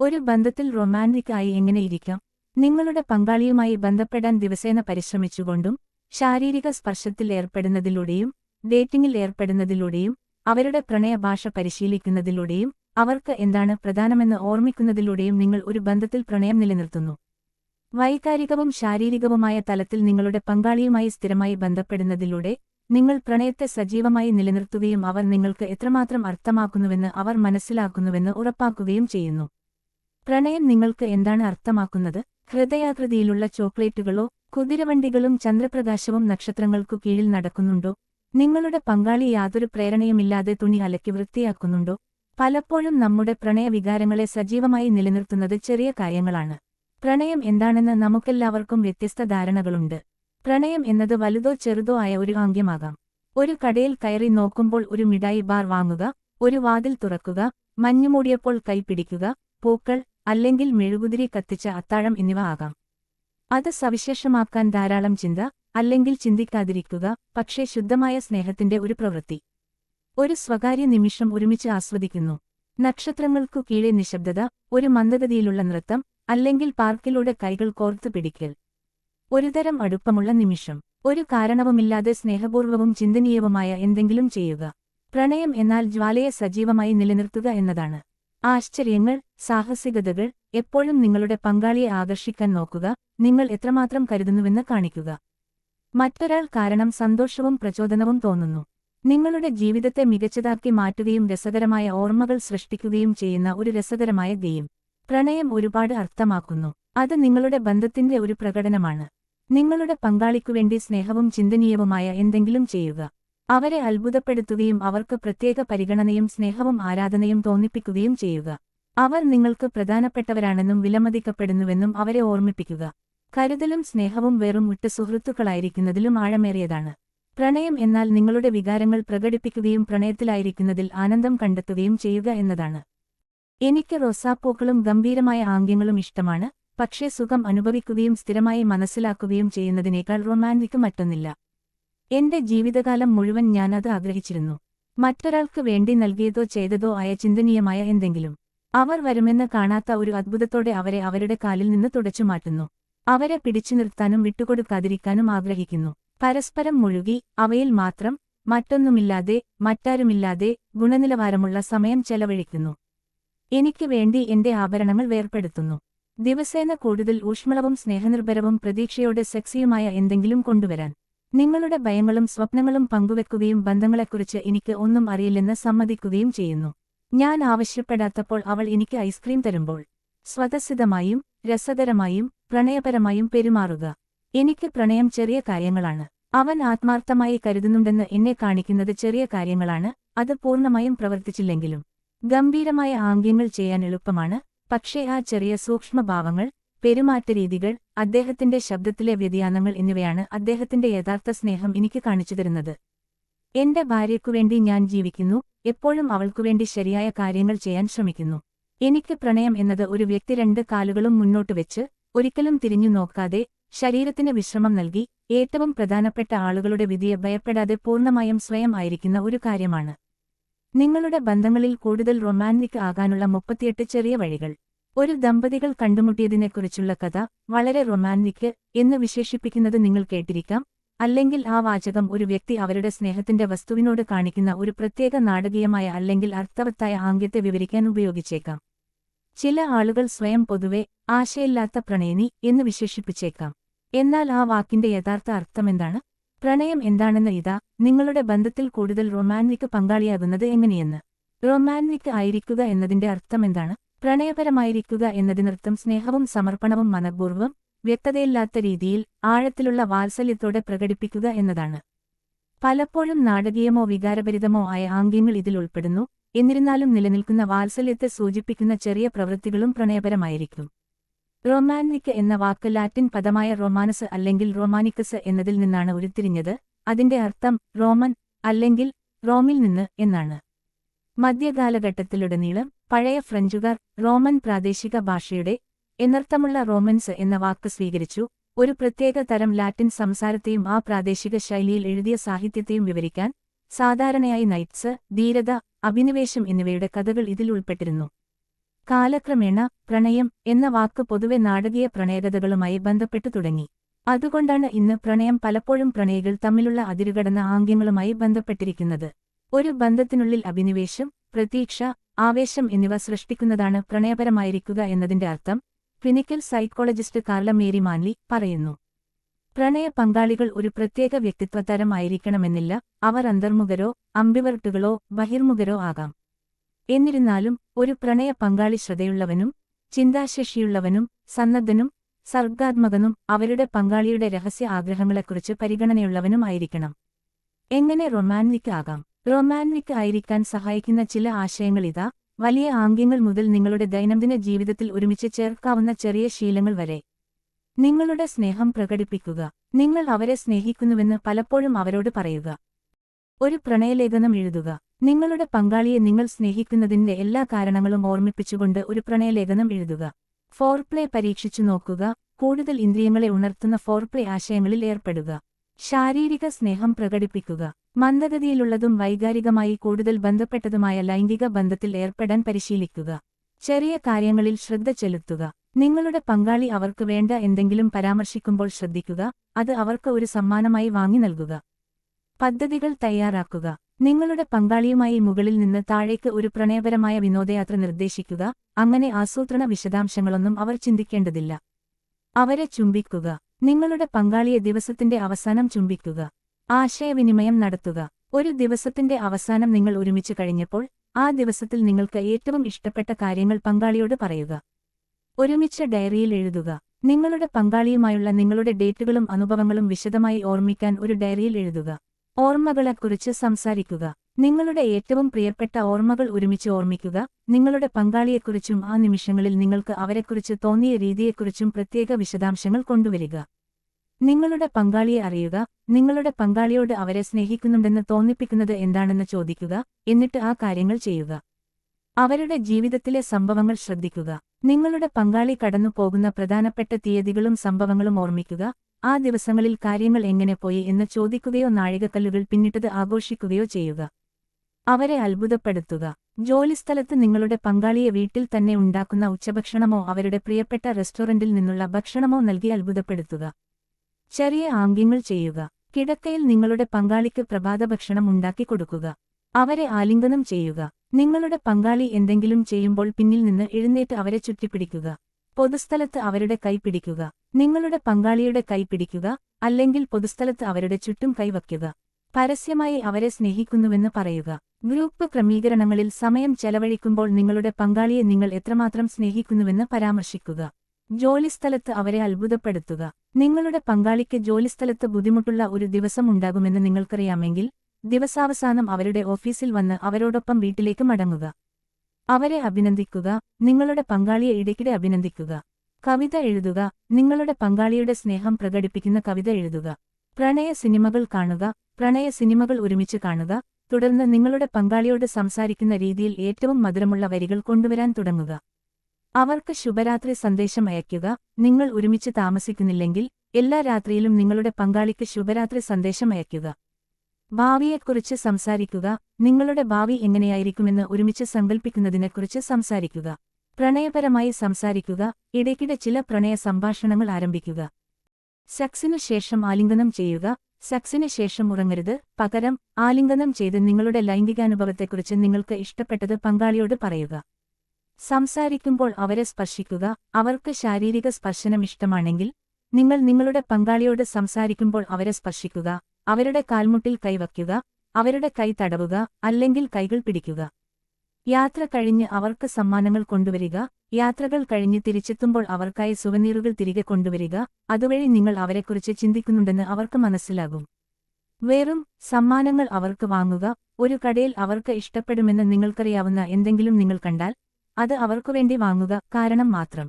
ഒരു ബന്ധത്തിൽ റൊമാന്റിക് ആയി എങ്ങനെയിരിക്കാം നിങ്ങളുടെ പങ്കാളിയുമായി ബന്ധപ്പെടാൻ ദിവസേന പരിശ്രമിച്ചുകൊണ്ടും ശാരീരിക സ്പർശത്തിൽ ഏർപ്പെടുന്നതിലൂടെയും ഡേറ്റിംഗിൽ ഏർപ്പെടുന്നതിലൂടെയും അവരുടെ പ്രണയഭാഷ പരിശീലിക്കുന്നതിലൂടെയും അവർക്ക് എന്താണ് പ്രധാനമെന്ന് ഓർമ്മിക്കുന്നതിലൂടെയും നിങ്ങൾ ഒരു ബന്ധത്തിൽ പ്രണയം നിലനിർത്തുന്നു. വൈകാരികവും ശാരീരികവുമായ തലത്തിൽ നിങ്ങളുടെ പങ്കാളിയുമായി സ്ഥിരമായി ബന്ധപ്പെടുന്നതിലൂടെ നിങ്ങൾ പ്രണയത്തെ സജീവമായി നിലനിർത്തുകയും അവർ നിങ്ങൾക്ക് എത്രമാത്രം അർത്ഥമാക്കുന്നുവെന്ന് അവർ മനസ്സിലാക്കുന്നുവെന്ന് ഉറപ്പാക്കുകയും ചെയ്യുന്നു. പ്രണയം നിങ്ങൾക്ക് എന്താണ് അർത്ഥമാക്കുന്നത്? ഹൃദയാകൃതിയിലുള്ള ചോക്ലേറ്റുകളോ കുതിരവണ്ടികളും ചന്ദ്രപ്രകാശവും നക്ഷത്രങ്ങൾക്കു കീഴിൽ നടക്കുന്നുണ്ടോ? നിങ്ങളുടെ പങ്കാളി യാതൊരു പ്രേരണയുമില്ലാതെ തുണി അലക്കി വൃത്തിയാക്കുന്നുണ്ടോ? പലപ്പോഴും നമ്മുടെ പ്രണയവികാരങ്ങളെ സജീവമായി നിലനിർത്തുന്നത് ചെറിയ കാര്യങ്ങളാണ്. പ്രണയം എന്താണെന്ന് നമുക്കെല്ലാവർക്കും വ്യത്യസ്ത ധാരണകളുണ്ട്. പ്രണയം എന്നത് വലുതോ ചെറുതോ ആയ ഒരു ആംഗ്യമാകാം ഒരു കടയിൽ കയറി നോക്കുമ്പോൾ ഒരു മിഠായി ബാർ വാങ്ങുക ഒരു വാതിൽ തുറക്കുക മഞ്ഞുമൂടിയപ്പോൾ കൈപിടിക്കുക പൂക്കൾ അല്ലെങ്കിൽ മെഴുകുതിരി കത്തിച്ച അത്താഴം എന്നിവ ആകാം. അത് സവിശേഷമാക്കാൻ ധാരാളം ചിന്ത അല്ലെങ്കിൽ ചിന്തിക്കാതിരിക്കുക പക്ഷേ ശുദ്ധമായ സ്നേഹത്തിന്റെ ഒരു പ്രവൃത്തി. ഒരു സ്വകാര്യ നിമിഷം ഒരുമിച്ച് ആസ്വദിക്കുന്നു. നക്ഷത്രങ്ങൾക്കു കീഴെ നിശബ്ദത ഒരു മന്ദഗതിയിലുള്ള നൃത്തം അല്ലെങ്കിൽ പാർക്കിലൂടെ കൈകൾ കോർത്തു പിടിക്കൽ. ഒരുതരം അടുപ്പമുള്ള നിമിഷം ഒരു കാരണവുമില്ലാതെ സ്നേഹപൂർവവും ചിന്തനീയവുമായ എന്തെങ്കിലും ചെയ്യുക. പ്രണയം എന്നാൽ ജ്വാലയെ സജീവമായി നിലനിർത്തുക എന്നതാണ്. ആശ്ചര്യങ്ങൾ സാഹസികതകൾ എപ്പോഴും നിങ്ങളുടെ പങ്കാളിയെ ആകർഷിക്കാൻ നോക്കുക നിങ്ങൾ എത്രമാത്രം കരുതുന്നുവെന്ന് കാണിക്കുക. മറ്റൊരാൾ കാരണം സന്തോഷവും പ്രചോദനവും തോന്നുന്നു. നിങ്ങളുടെ ജീവിതത്തെ മികച്ചതാക്കി മാറ്റുകയും രസകരമായ ഓർമ്മകൾ സൃഷ്ടിക്കുകയും ചെയ്യുന്ന ഒരു രസകരമായ ഗെയിം. പ്രണയം ഒരുപാട് അർത്ഥമാക്കുന്നു. അത് നിങ്ങളുടെ ബന്ധത്തിന്റെ ഒരു പ്രകടനമാണ്. നിങ്ങളുടെ പങ്കാളിക്കുവേണ്ടി സ്നേഹവും ചിന്തനീയവുമായ എന്തെങ്കിലും ചെയ്യുക. അവരെ അത്ഭുതപ്പെടുത്തുകയും അവർക്ക് പ്രത്യേക പരിഗണനയും സ്നേഹവും ആരാധനയും തോന്നിപ്പിക്കുകയും ചെയ്യുക. അവർ നിങ്ങൾക്ക് പ്രധാനപ്പെട്ടവരാണെന്നും വിലമതിക്കപ്പെടുന്നുവെന്നും അവരെ ഓർമ്മിപ്പിക്കുക. കരുതലും സ്നേഹവും വെറും വിട്ട സുഹൃത്തുക്കളായിരിക്കുന്നതിലും ആഴമേറിയതാണ്. പ്രണയം എന്നാൽ നിങ്ങളുടെ വികാരങ്ങൾ പ്രകടിപ്പിക്കുകയും പ്രണയത്തിലായിരിക്കുന്നതിൽ ആനന്ദം കണ്ടെത്തുകയും ചെയ്യുക എന്നതാണ്. എനിക്ക് റോസാപ്പൂക്കളും ഗംഭീരമായ ആംഗ്യങ്ങളും ഇഷ്ടമാണ്. പക്ഷേ സുഖം അനുഭവിക്കുകയും സ്ഥിരമായി മനസ്സിലാക്കുകയും ചെയ്യുന്നതിനേക്കാൾ റൊമാന്റിക് മറ്റൊന്നില്ല. എന്റെ ജീവിതകാലം മുഴുവൻ ഞാനത് ആഗ്രഹിച്ചിരുന്നു. മറ്റൊരാൾക്ക് വേണ്ടി നൽകിയതോ ചെയ്തതോ ആയ ചിന്തനീയമായ എന്തെങ്കിലും. അവർ വരുമെന്ന് കാണാത്ത ഒരു അത്ഭുതത്തോടെ അവരെ അവരുടെ കാലിൽ നിന്ന് തുടച്ചു മാറ്റുന്നു. അവരെ പിടിച്ചു നിർത്താനും വിട്ടുകൊടുക്കാതിരിക്കാനും ആഗ്രഹിക്കുന്നു. പരസ്പരം മുഴുകി അവയിൽ മാത്രം മറ്റൊന്നുമില്ലാതെ മറ്റാരുമില്ലാതെ ഗുണനിലവാരമുള്ള സമയം ചെലവഴിക്കുന്നു. എനിക്ക് വേണ്ടി എന്റെ ആഭരണങ്ങൾ വേർപ്പെടുത്തുന്നു. ദിവസേന കൂടുതൽ ഊഷ്മളവും സ്നേഹനിർഭരവും പ്രതീക്ഷയോടെ സെക്സിയുമായ എന്തെങ്കിലും കൊണ്ടുവരാൻ. നിങ്ങളുടെ ഭയങ്ങളും സ്വപ്നങ്ങളും പങ്കുവെക്കുകയും ബന്ധങ്ങളെക്കുറിച്ച് എനിക്ക് ഒന്നും അറിയില്ലെന്ന് സമ്മതിക്കുകയും ചെയ്യുന്നു. ഞാൻ ആവശ്യപ്പെടാത്തപ്പോൾ അവൾ എനിക്ക് ഐസ്ക്രീം തരുമ്പോൾ സ്വതസിദ്ധമായും രസകരമായും പ്രണയപരമായും പെരുമാറുക. എനിക്ക് പ്രണയം ചെറിയ കാര്യങ്ങളാണ്. അവൻ ആത്മാർത്ഥമായി കരുതുന്നുണ്ടെന്ന് എന്നെ കാണിക്കുന്നത് ചെറിയ കാര്യങ്ങളാണ്. അത് പൂർണമായും പ്രവർത്തിച്ചില്ലെങ്കിലും. ഗംഭീരമായ ആംഗ്യങ്ങൾ ചെയ്യാൻ എളുപ്പമാണ്. പക്ഷേ ആ ചെറിയ സൂക്ഷ്മഭാവങ്ങൾ പെരുമാറ്റരീതികൾ അദ്ദേഹത്തിന്റെ ശബ്ദത്തിലെ വ്യതിയാനങ്ങൾ എന്നിവയാണ് അദ്ദേഹത്തിന്റെ യഥാർത്ഥ സ്നേഹം എനിക്ക് കാണിച്ചു കാണിച്ചുതരുന്നത് എന്റെ ഭാര്യയ്ക്കുവേണ്ടി ഞാൻ ജീവിക്കുന്നു എപ്പോഴും അവൾക്കുവേണ്ടി ശരിയായ കാര്യങ്ങൾ ചെയ്യാൻ ശ്രമിക്കുന്നു. എനിക്ക് പ്രണയം എന്നത് ഒരു വ്യക്തി രണ്ട് കാലുകളും മുന്നോട്ട് വെച്ച് ഒരിക്കലും തിരിഞ്ഞു നോക്കാതെ ശരീരത്തിന് വിശ്രമം നൽകി ഏറ്റവും പ്രധാനപ്പെട്ട ആളുകളുടെ വിധിയെ ഭയപ്പെടാതെ പൂർണമായും സ്വയം ആയിരിക്കുന്ന ഒരു കാര്യമാണ്. നിങ്ങളുടെ ബന്ധങ്ങളിൽ കൂടുതൽ റൊമാന്റിക് ആകാനുള്ള മുപ്പത്തിയെട്ട് ചെറിയ വഴികൾ. ഒരു ദമ്പതികൾ കണ്ടുമുട്ടിയതിനെക്കുറിച്ചുള്ള കഥ വളരെ റൊമാന്റിക് എന്ന് വിശേഷിപ്പിക്കുന്നത് നിങ്ങൾ കേട്ടിരിക്കാം. അല്ലെങ്കിൽ ആ വാചകം ഒരു വ്യക്തി അവരുടെ സ്നേഹത്തിന്റെ വസ്തുവിനോട് കാണിക്കുന്ന ഒരു പ്രത്യേക നാടകീയമായ അല്ലെങ്കിൽ അർത്ഥവത്തായ ആംഗ്യത്തെ വിവരിക്കാൻ ഉപയോഗിച്ചേക്കാം. ചില ആളുകൾ സ്വയം പൊതുവെ ആശയില്ലാത്ത പ്രണയിനി എന്ന് വിശേഷിപ്പിച്ചേക്കാം. എന്നാൽ ആ വാക്കിന്റെ യഥാർത്ഥ അർത്ഥമെന്താണ്? പ്രണയം എന്താണെന്ന് ഇതാ നിങ്ങളുടെ ബന്ധത്തിൽ കൂടുതൽ റൊമാന്റിക് പങ്കാളിയാകുന്നത് എങ്ങനെയെന്ന്. റൊമാന്റിക് ആയിരിക്കുക എന്നതിന്റെ അർത്ഥമെന്താണ് പ്രണയപരമായിരിക്കുക എന്നതിനർത്ഥം സ്നേഹവും സമർപ്പണവും മനഃപൂർവം വ്യക്തതയില്ലാത്ത രീതിയിൽ ആഴത്തിലുള്ള വാത്സല്യത്തോടെ പ്രകടിപ്പിക്കുക എന്നതാണ്. പലപ്പോഴും നാടകീയമോ വികാരഭരിതമോ ആയ ആംഗ്യങ്ങൾ ഇതിൽ ഉൾപ്പെടുന്നു. എന്നിരുന്നാലും നിലനിൽക്കുന്ന വാത്സല്യത്തെ സൂചിപ്പിക്കുന്ന ചെറിയ പ്രവൃത്തികളും പ്രണയപരമായിരിക്കും. റൊമാന്റിക് എന്ന വാക്ക് ലാറ്റിൻ പദമായ റൊമാനസ് അല്ലെങ്കിൽ റൊമാനിക്കസ് എന്നതിൽ നിന്നാണ് ഉരുത്തിരിഞ്ഞത് അതിന്റെ അർത്ഥം റോമൻ അല്ലെങ്കിൽ റോമിൽ നിന്ന് എന്നാണ്. മധ്യകാലഘട്ടത്തിലുടനീളം പഴയ ഫ്രഞ്ചുകാർ റോമൻ പ്രാദേശിക ഭാഷയുടെ എന്നർത്ഥമുള്ള റോമൻസ് എന്ന വാക്ക് സ്വീകരിച്ചു ഒരു പ്രത്യേക തരം ലാറ്റിൻ സംസാരത്തെയും ആ പ്രാദേശിക ശൈലിയിൽ എഴുതിയ സാഹിത്യത്തെയും വിവരിക്കാൻ സാധാരണയായി നൈറ്റ്സ് ധീരത അഭിനിവേശം എന്നിവയുടെ കഥകൾ ഇതിൽ ഉൾപ്പെട്ടിരുന്നു. കാലക്രമേണ പ്രണയം എന്ന വാക്ക് പൊതുവെ നാടകീയ പ്രണയകഥകളുമായി ബന്ധപ്പെട്ടു തുടങ്ങി. അതുകൊണ്ടാണ് ഇന്ന് പ്രണയം പലപ്പോഴും പ്രണയികൾ തമ്മിലുള്ള അതിരുകടന്ന ആംഗ്യങ്ങളുമായി ബന്ധപ്പെട്ടിരിക്കുന്നത്. ഒരു ബന്ധത്തിനുള്ളിൽ അഭിനിവേശം പ്രതീക്ഷ ആവേശം എന്നിവ സൃഷ്ടിക്കുന്നതാണ് പ്രണയപരമായിരിക്കുക എന്നതിന്റെ അർത്ഥം clinical psychologist Carla Marie Manly പറയുന്നു. പ്രണയ പങ്കാളികൾ ഒരു പ്രത്യേക വ്യക്തിത്വതരമായിരിക്കണമെന്നില്ല അവർ അന്തർമുഖരോ അംബിവർട്ടുകളോ ബഹിർമുഖരോ ആകാം. എന്നിരുന്നാലും ഒരു പ്രണയ പങ്കാളി ശ്രദ്ധയുള്ളവനും ചിന്താശേഷിയുള്ളവനും സന്നദ്ധനും സർഗാത്മകനും അവരുടെ പങ്കാളിയുടെ രഹസ്യ ആഗ്രഹങ്ങളെക്കുറിച്ച് പരിഗണനയുള്ളവനും ആയിരിക്കണം. എങ്ങനെ റൊമാന്റിക് ആകാം? റൊമാന്റിക് ആയിരിക്കാൻ സഹായിക്കുന്ന ചില ആശയങ്ങളിതാ വലിയ ആംഗ്യങ്ങൾ മുതൽ നിങ്ങളുടെ ദൈനംദിന ജീവിതത്തിൽ ഒരുമിച്ച് ചേർക്കാവുന്ന ചെറിയ ശീലങ്ങൾ വരെ. നിങ്ങളുടെ സ്നേഹം പ്രകടിപ്പിക്കുക. നിങ്ങൾ അവരെ സ്നേഹിക്കുന്നുവെന്ന് പലപ്പോഴും അവരോട് പറയുക. ഒരു പ്രണയലേഖനം എഴുതുക. നിങ്ങളുടെ പങ്കാളിയെ നിങ്ങൾ സ്നേഹിക്കുന്നതിന്റെ എല്ലാ കാരണങ്ങളും ഓർമ്മിപ്പിച്ചുകൊണ്ട് ഒരു പ്രണയലേഖനം എഴുതുക. ഫോർപ്ലേ പരീക്ഷിച്ചു നോക്കുക. കൂടുതൽ ഇന്ദ്രിയങ്ങളെ ഉണർത്തുന്ന ഫോർപ്ലേ ആശയങ്ങളിൽ ഏർപ്പെടുക. ശാരീരിക സ്നേഹം പ്രകടിപ്പിക്കുക. മന്ദഗതിയിലുള്ളതും വൈകാരികമായി കൂടുതൽ ബന്ധപ്പെട്ടതുമായ ലൈംഗിക ബന്ധത്തിൽ ഏർപ്പെടാൻ പരിശീലിക്കുക. ചെറിയ കാര്യങ്ങളിൽ ശ്രദ്ധ ചെലുത്തുക. നിങ്ങളുടെ പങ്കാളി അവർക്ക് വേണ്ട എന്തെങ്കിലും പരാമർശിക്കുമ്പോൾ ശ്രദ്ധിക്കുക. അത് അവർക്ക് ഒരു സമ്മാനമായി വാങ്ങി നൽകുക. പദ്ധതികൾ തയ്യാറാക്കുക. നിങ്ങളുടെ പങ്കാളിയുമായി മുകളിൽ നിന്ന് താഴേക്ക് ഒരു പ്രണയപരമായ വിനോദയാത്ര നിർദ്ദേശിക്കുക. അങ്ങനെ ആസൂത്രണ വിശദാംശങ്ങളൊന്നും അവർ ചിന്തിക്കേണ്ടതില്ല. അവരെ ചുംബിക്കുക. നിങ്ങളുടെ പങ്കാളിയെ ദിവസത്തിന്റെ അവസാനം ചുംബിക്കുക. ആശയവിനിമയം നടത്തുക. ഒരു ദിവസത്തിന്റെ അവസാനം നിങ്ങൾ ഒരുമിച്ച് കഴിഞ്ഞപ്പോൾ ആ ദിവസത്തിൽ നിങ്ങൾക്ക് ഏറ്റവും ഇഷ്ടപ്പെട്ട കാര്യങ്ങൾ പങ്കാളിയോട് പറയുക. ഒരുമിച്ച് ഡയറിയിൽ എഴുതുക. നിങ്ങളുടെ പങ്കാളിയുമായുള്ള നിങ്ങളുടെ ഡേറ്റുകളും അനുഭവങ്ങളും വിശദമായി ഓർമ്മിക്കാൻ ഒരു ഡയറിയിൽ എഴുതുക. ഓർമ്മകളെക്കുറിച്ച് സംസാരിക്കുക. നിങ്ങളുടെ ഏറ്റവും പ്രിയപ്പെട്ട ഓർമ്മകൾ ഒരുമിച്ച് ഓർമ്മിക്കുക. നിങ്ങളുടെ പങ്കാളിയെക്കുറിച്ചും ആ നിമിഷങ്ങളിൽ നിങ്ങൾക്ക് അവരെക്കുറിച്ച് തോന്നിയ രീതിയെക്കുറിച്ചും പ്രത്യേക വിശദാംശങ്ങൾ കൊണ്ടുവരിക. നിങ്ങളുടെ പങ്കാളിയെ അറിയുക. നിങ്ങളുടെ പങ്കാളിയോട് അവരെ സ്നേഹിക്കുന്നുണ്ടെന്ന് തോന്നിപ്പിക്കുന്നത് എന്താണെന്ന് ചോദിക്കുക. എന്നിട്ട് ആ കാര്യങ്ങൾ ചെയ്യുക. അവരുടെ ജീവിതത്തിലെ സംഭവങ്ങൾ ശ്രദ്ധിക്കുക. നിങ്ങളുടെ പങ്കാളി കടന്നു പോകുന്ന പ്രധാനപ്പെട്ട തീയതികളും സംഭവങ്ങളും ഓർമ്മിക്കുക. ആ ദിവസങ്ങളിൽ കാര്യങ്ങൾ എങ്ങനെ പോയി എന്ന് ചോദിക്കുകയോ നാഴികക്കല്ലുകൾ പിന്നിട്ടത് ആഘോഷിക്കുകയോ ചെയ്യുക. അവരെ അത്ഭുതപ്പെടുത്തുക. ജോലിസ്ഥലത്ത് നിങ്ങളുടെ പങ്കാളിയെ വീട്ടിൽ തന്നെ ഉണ്ടാക്കുന്ന ഉച്ചഭക്ഷണമോ അവരുടെ പ്രിയപ്പെട്ട റെസ്റ്റോറന്റിൽ നിന്നുള്ള ഭക്ഷണമോ നൽകി അത്ഭുതപ്പെടുത്തുക. ചെറിയ ആംഗ്യങ്ങൾ ചെയ്യുക. കിടക്കയിൽ നിങ്ങളുടെ പങ്കാളിക്ക് പ്രഭാതഭക്ഷണം ഉണ്ടാക്കി കൊടുക്കുക. അവരെ ആലിംഗനം ചെയ്യുക. നിങ്ങളുടെ പങ്കാളി എന്തെങ്കിലും ചെയ്യുമ്പോൾ പിന്നിൽ നിന്ന് എഴുന്നേറ്റ് അവരെ ചുറ്റിപ്പിടിക്കുക. പൊതുസ്ഥലത്ത് അവരുടെ കൈ പിടിക്കുക. നിങ്ങളുടെ പങ്കാളിയുടെ കൈ പിടിക്കുക അല്ലെങ്കിൽ പൊതുസ്ഥലത്ത് അവരുടെ ചുറ്റും കൈവയ്ക്കുക പരസ്യമായി അവരെ സ്നേഹിക്കുന്നുവെന്ന് പറയുക. ഗ്രൂപ്പ് ക്രമീകരണങ്ങളിൽ സമയം ചെലവഴിക്കുമ്പോൾ നിങ്ങളുടെ പങ്കാളിയെ നിങ്ങൾ എത്രമാത്രം സ്നേഹിക്കുന്നുവെന്ന് പരാമർശിക്കുക. ജോലിസ്ഥലത്ത് അവരെ അത്ഭുതപ്പെടുത്തുക. നിങ്ങളുടെ പങ്കാളിക്ക് ജോലിസ്ഥലത്ത് ബുദ്ധിമുട്ടുള്ള ഒരു ദിവസം ഉണ്ടാകുമെന്ന് നിങ്ങൾക്കറിയാമെങ്കിൽ ദിവസാവസാനം അവരുടെ ഓഫീസിൽ വന്ന് അവരോടൊപ്പം വീട്ടിലേക്ക് മടങ്ങുക. അവരെ അഭിനന്ദിക്കുക നിങ്ങളുടെ പങ്കാളിയെ ഇടയ്ക്കിടെ അഭിനന്ദിക്കുക. കവിത എഴുതുക നിങ്ങളുടെ പങ്കാളിയുടെ സ്നേഹം പ്രകടിപ്പിക്കുന്ന കവിത എഴുതുക. പ്രണയ സിനിമകൾ കാണുക പ്രണയ സിനിമകൾ ഒരുമിച്ച് കാണുക തുടർന്ന് നിങ്ങളുടെ പങ്കാളിയോട് സംസാരിക്കുന്ന രീതിയിൽ ഏറ്റവും മധുരമുള്ള വരികൾ കൊണ്ടുവരാൻ തുടങ്ങുക. അവർക്ക് ശുഭരാത്രി സന്ദേശം അയയ്ക്കുക നിങ്ങൾ ഒരുമിച്ച് താമസിക്കുന്നില്ലെങ്കിൽ എല്ലാ രാത്രിയിലും നിങ്ങളുടെ പങ്കാളിക്ക് ശുഭരാത്രി സന്ദേശം അയയ്ക്കുക. ഭാവിയെക്കുറിച്ച് സംസാരിക്കുക നിങ്ങളുടെ ഭാവി എങ്ങനെയായിരിക്കുമെന്ന് ഒരുമിച്ച് സങ്കല്പിക്കുന്നതിനെക്കുറിച്ച് സംസാരിക്കുക. പ്രണയപരമായി സംസാരിക്കുക ഇടയ്ക്കിടെ ചില പ്രണയ സംഭാഷണങ്ങൾ ആരംഭിക്കുക. സെക്സിനു ശേഷം ആലിംഗനം ചെയ്യുക സെക്സിന് ശേഷം ഉറങ്ങരുത് പകരം ആലിംഗനം ചെയ്ത് നിങ്ങളുടെ ലൈംഗികാനുഭവത്തെക്കുറിച്ച് നിങ്ങൾക്ക് ഇഷ്ടപ്പെട്ടത് പങ്കാളിയോട് പറയുക. സംസാരിക്കുമ്പോൾ അവരെ സ്പർശിക്കുക അവർക്ക് ശാരീരിക സ്പർശനം ഇഷ്ടമാണെങ്കിൽ നിങ്ങൾ നിങ്ങളുടെ പങ്കാളിയോട് സംസാരിക്കുമ്പോൾ അവരെ സ്പർശിക്കുക. അവരുടെ കാൽമുട്ടിൽ കൈവയ്ക്കുക അവരുടെ കൈ തടവുക അല്ലെങ്കിൽ കൈകൾ പിടിക്കുക. യാത്ര കഴിഞ്ഞ് അവർക്ക് സമ്മാനങ്ങൾ കൊണ്ടുവരിക യാത്രകൾ കഴിഞ്ഞ് തിരിച്ചെത്തുമ്പോൾ അവർക്കായി സുവനീറുകൾ തിരികെ കൊണ്ടുവരിക അതുവഴി നിങ്ങൾ അവരെക്കുറിച്ച് ചിന്തിക്കുന്നുണ്ടെന്ന് അവർക്ക് മനസ്സിലാകും. വെറും സമ്മാനങ്ങൾ അവർക്ക് വാങ്ങുക ഒരു കടയിൽ അവർക്ക് ഇഷ്ടപ്പെടുമെന്ന് നിങ്ങൾക്കറിയാവുന്ന എന്തെങ്കിലും നിങ്ങൾ കണ്ടാൽ അത് അവർക്കുവേണ്ടി വാങ്ങുക കാരണം മാത്രം.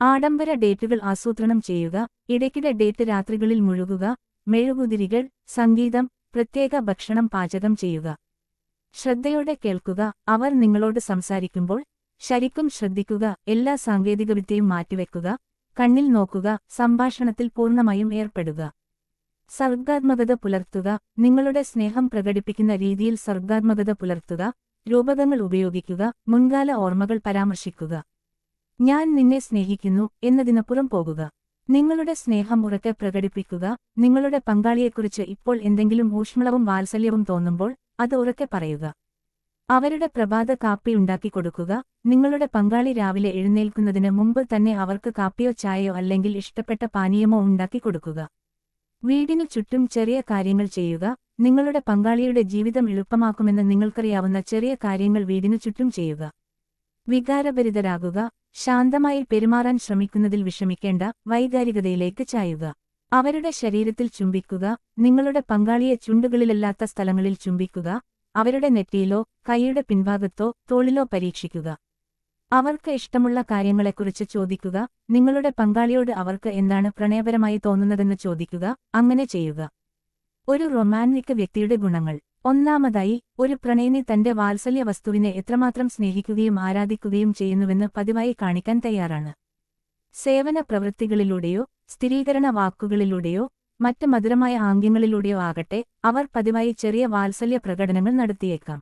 ആഡംബര ഡേറ്റുകൾ ആസൂത്രണം ചെയ്യുക ഇടയ്ക്കിടെ ഡേറ്റ് രാത്രികളിൽ മുഴുകുക മെഴുകുതിരികൾ സംഗീതം പ്രത്യേക ഭക്ഷണം പാചകം ചെയ്യുക. ശ്രദ്ധയോടെ കേൾക്കുക അവർ നിങ്ങളോട് സംസാരിക്കുമ്പോൾ ശരിക്കും ശ്രദ്ധിക്കുക എല്ലാ സാങ്കേതികവിദ്യയും മാറ്റിവെക്കുക കണ്ണിൽ നോക്കുക സംഭാഷണത്തിൽ പൂർണമായും ഏർപ്പെടുക. സർഗാത്മകത പുലർത്തുക നിങ്ങളുടെ സ്നേഹം പ്രകടിപ്പിക്കുന്ന രീതിയിൽ സർഗാത്മകത പുലർത്തുക രൂപകങ്ങൾ ഉപയോഗിക്കുക മുൻകാല ഓർമ്മകൾ പരാമർശിക്കുക. ഞാൻ നിന്നെ സ്നേഹിക്കുന്നു എന്നതിനപ്പുറം പോകുക. നിങ്ങളുടെ സ്നേഹം ഉറക്കെ പ്രകടിപ്പിക്കുക നിങ്ങളുടെ പങ്കാളിയെക്കുറിച്ച് ഇപ്പോൾ എന്തെങ്കിലും ഊഷ്മളവും വാത്സല്യവും തോന്നുമ്പോൾ അത് ഉറക്കെ പറയുക. അവരുടെ പ്രഭാത കാപ്പി ഉണ്ടാക്കി കൊടുക്കുക. നിങ്ങളുടെ പങ്കാളി രാവിലെ എഴുന്നേൽക്കുന്നതിന് മുമ്പ് തന്നെ അവർക്ക് കാപ്പിയോ ചായയോ അല്ലെങ്കിൽ ഇഷ്ടപ്പെട്ട പാനീയമോ ഉണ്ടാക്കി കൊടുക്കുക. വീടിനു ചുറ്റും ചെറിയ കാര്യങ്ങൾ ചെയ്യുക. നിങ്ങളുടെ പങ്കാളിയുടെ ജീവിതം എളുപ്പമാക്കുമെന്ന് നിങ്ങൾക്കറിയാവുന്ന ചെറിയ കാര്യങ്ങൾ വീടിനു ചുറ്റും ചെയ്യുക. വികാരഭരിതരാകുക ശാന്തമായി പെരുമാറാൻ ശ്രമിക്കുന്നതിൽ വിഷമിക്കേണ്ട വൈകാരികതയിലേക്ക് ചായുക. അവരുടെ ശരീരത്തിൽ ചുംബിക്കുക നിങ്ങളുടെ പങ്കാളിയെ ചുണ്ടുകളിലല്ലാത്ത സ്ഥലങ്ങളിൽ ചുംബിക്കുക അവരുടെ നെറ്റിയിലോ കൈയുടെ പിൻഭാഗത്തോ തോളിലോ പരീക്ഷിക്കുക. അവർക്ക് ഇഷ്ടമുള്ള കാര്യങ്ങളെക്കുറിച്ച് ചോദിക്കുക നിങ്ങളുടെ പങ്കാളിയോട് അവർക്ക് എന്താണ് പ്രണയപരമായി തോന്നുന്നതെന്ന് ചോദിക്കുക അങ്ങനെ ചെയ്യുക. ഒരു റൊമാൻറിക് വ്യക്തിയുടെ ഗുണങ്ങൾ. ഒന്നാമതായി ഒരു പ്രണയിനി തന്റെ വാത്സല്യ വസ്തുവിനെ എത്രമാത്രം സ്നേഹിക്കുകയും ആരാധിക്കുകയും ചെയ്യുന്നുവെന്ന് പതിവായി കാണിക്കാൻ തയ്യാറാണ്. സേവന പ്രവൃത്തികളിലൂടെയോ സ്ഥിരീകരണ വാക്കുകളിലൂടെയോ മറ്റ് മധുരമായ ആംഗ്യങ്ങളിലൂടെയോ ആകട്ടെ അവർ പതിവായി ചെറിയ വാത്സല്യ പ്രകടനങ്ങൾ നടത്തിയേക്കാം.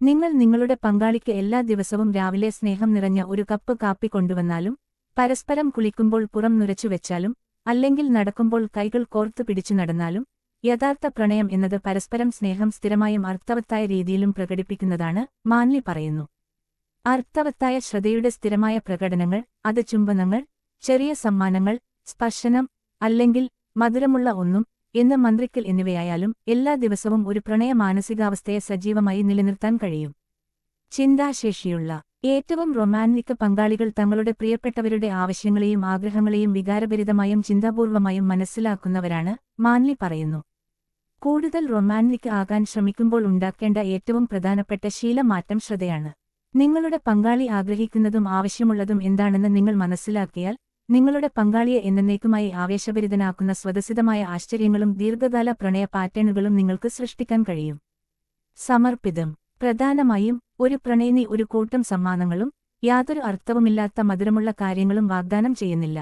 നിങ്ങൾ നിങ്ങളുടെ പങ്കാളിക്ക് എല്ലാ ദിവസവും രാവിലെ സ്നേഹം നിറഞ്ഞ ഒരു കപ്പ് കാപ്പി കൊണ്ടുവന്നാലും പരസ്പരം കുളിക്കുമ്പോൾ പുറം നുരച്ചുവെച്ചാലും അല്ലെങ്കിൽ നടക്കുമ്പോൾ കൈകൾ കോർത്തു പിടിച്ചു നടന്നാലും യഥാർത്ഥ പ്രണയം എന്നത് പരസ്പരം സ്നേഹം സ്ഥിരമായും അർത്ഥവത്തായ രീതിയിലും പ്രകടിപ്പിക്കുന്നതാണ് മാൻലി പറയുന്നു. അർത്ഥവത്തായ ശ്രദ്ധയുടെ സ്ഥിരമായ പ്രകടനങ്ങൾ അത് ചുംബനങ്ങൾ ചെറിയ സമ്മാനങ്ങൾ സ്പർശനം അല്ലെങ്കിൽ മധുരമുള്ള ഒന്നും എന്ന് മന്ത്രിക്കൽ എന്നിവയായാലും എല്ലാ ദിവസവും ഒരു പ്രണയ മാനസികാവസ്ഥയെ സജീവമായി നിലനിർത്താൻ കഴിയും. ചിന്താശേഷിയുള്ള ഏറ്റവും റൊമാന്റിക് പങ്കാളികൾ തങ്ങളുടെ പ്രിയപ്പെട്ടവരുടെ ആവശ്യങ്ങളെയും ആഗ്രഹങ്ങളെയും വികാരഭരിതമായും ചിന്താപൂർവമായും മനസ്സിലാക്കുന്നവരാണ് മാൻലി പറയുന്നു. കൂടുതൽ റൊമാന്റിക് ആകാൻ ശ്രമിക്കുമ്പോൾ ഉണ്ടാക്കേണ്ട ഏറ്റവും പ്രധാനപ്പെട്ട ശീലമാറ്റം ശ്രദ്ധയാണ്. നിങ്ങളുടെ പങ്കാളി ആഗ്രഹിക്കുന്നതും ആവശ്യമുള്ളതും എന്താണെന്ന് നിങ്ങൾ മനസ്സിലാക്കിയാൽ നിങ്ങളുടെ പങ്കാളിയെ എന്നേക്കുമായി ആവേശഭരിതനാക്കുന്ന സ്വതസിദ്ധമായ ആശ്ചര്യങ്ങളും ദീർഘകാല പ്രണയ പാറ്റേണുകളും നിങ്ങൾക്ക് സൃഷ്ടിക്കാൻ കഴിയും. സമർപ്പിതം. പ്രധാനമായും ഒരു പ്രണയിനി ഒരു കൂട്ടം സമ്മാനങ്ങളും യാതൊരു അർത്ഥവുമില്ലാത്ത മധുരമുള്ള കാര്യങ്ങളും വാഗ്ദാനം ചെയ്യുന്നില്ല.